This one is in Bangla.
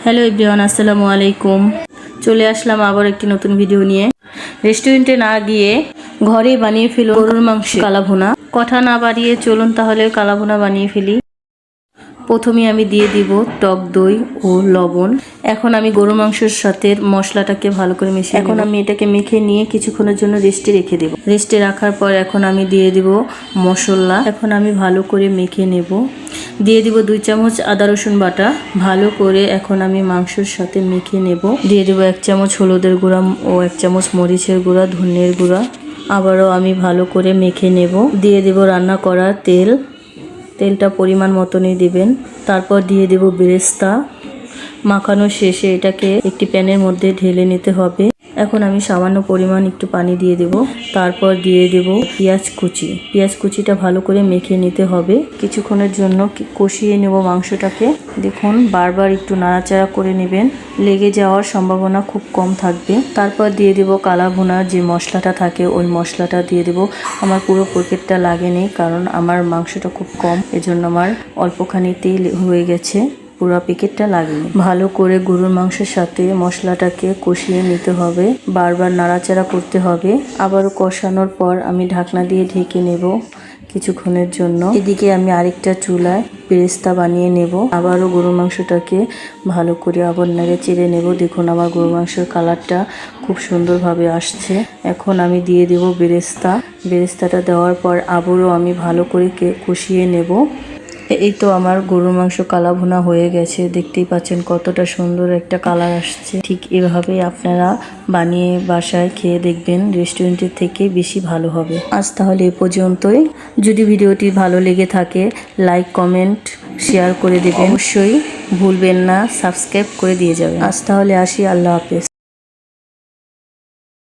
হ্যালো ইব্রিয়ান আসসালামু আলাইকুম চলে আসলাম আবার একটি নতুন ভিডিও নিয়ে। রেস্টুরেন্টে না গিয়ে ঘরে বানিয়ে ফেলো গরুর মাংস। কালাভুনা। কথা না বাড়িয়ে চলুন তাহলে কালাভুনা বানিয়ে ফেলি। প্রথমে আমি দিয়ে দিব টক দই ও লবণ। এখন আমি গরু মাংসের সাথে মশলাটাকে ভালো করে মিশিয়ে এখন আমি এটাকে মেখে নিয়ে কিছুক্ষণের জন্য রেস্টে রেখে দেব। রেস্টে রাখার পর এখন আমি দিয়ে দিব মশলা। এখন আমি ভালো করে মেখে নেব। দিয়ে দিব দুই চামচ আদা রসুন বাটা। ভালো করে এখন আমি মাংসের সাথে মেখে নেব। দিয়ে দেবো এক চামচ হলুদের গুঁড়া ও এক চামচ মরিচের গুঁড়া ধনের গুঁড়া। আবারও আমি ভালো করে মেখে নেব। দিয়ে দেব রান্না করা তেল। তেলটা পরিমাণ মতনই দিবেন। তারপর দিয়ে দেব বেরেস্তা। মাখানো শেষে এটাকে একটি প্যানের মধ্যে ঢেলে নিতে হবে। এখন আমি সামান্য পরিমাণ একটু পানি দিয়ে দেব। তারপর দিয়ে দেব পেঁয়াজ কুচি। পেঁয়াজ কুচিটা ভালো করে মেখে নিতে হবে। কিছুক্ষণের জন্য কষিয়ে নেব মাংসটাকে। দেখুন, বারবার একটু নাড়াচাড়া করে নেবেন। লেগে যাওয়ার সম্ভাবনা খুব কম থাকবে। তারপর দিয়ে দেব কালা ভুনার যে মশলাটা থাকে, ওই মশলাটা দিয়ে দেব। আমার পুরো প্যাকেটটা লাগেনি কারণ আমার মাংসটা খুব কম। এজন্য আমার অল্পখানি তেল হয়ে গেছে। পুরো প্যাকেটটা লাগেনি ভালো করে গরুর মাংসের সাথে মশলাটাকে কষিয়ে নিতে হবে। বারবার নাড়াচাড়া করতে হবে। আবারও কষানোর পর আমি ঢাকনা দিয়ে ঢেকে নেব কিছুক্ষণের জন্য। এদিকে আমি আরেকটা চুলায় বেরেস্তা বানিয়ে নেব। আবারও গরু মাংসটাকে ভালো করে আবার নেড়ে চেড়ে নেব। দেখুন আমার গরু মাংসের কালারটা খুব সুন্দরভাবে আসছে। এখন আমি দিয়ে দেব বেরেস্তা। বেরেস্তাটা দেওয়ার পর আবারও আমি ভালো করে কষিয়ে নেব। এই তো আমার গরুর মাংস কালা ভুনা হয়ে গেছে। দেখতেই পাচ্ছেন কতটা সুন্দর একটা কালার আসছে। ঠিক এভাবে আপনারা বানিয়ে বাসায় খেয়ে দেখবেন রেস্টুরেন্টের থেকে বেশি ভালো হবে। আজ তাহলে এ পর্যন্তই। যদি ভিডিওটি ভালো লেগে থাকে লাইক কমেন্ট শেয়ার করে দেবেন। অবশ্যই ভুলবেন না সাবস্ক্রাইব করে দিয়ে যাবেন। আজ তাহলে আসি, আল্লাহ হাফেজ।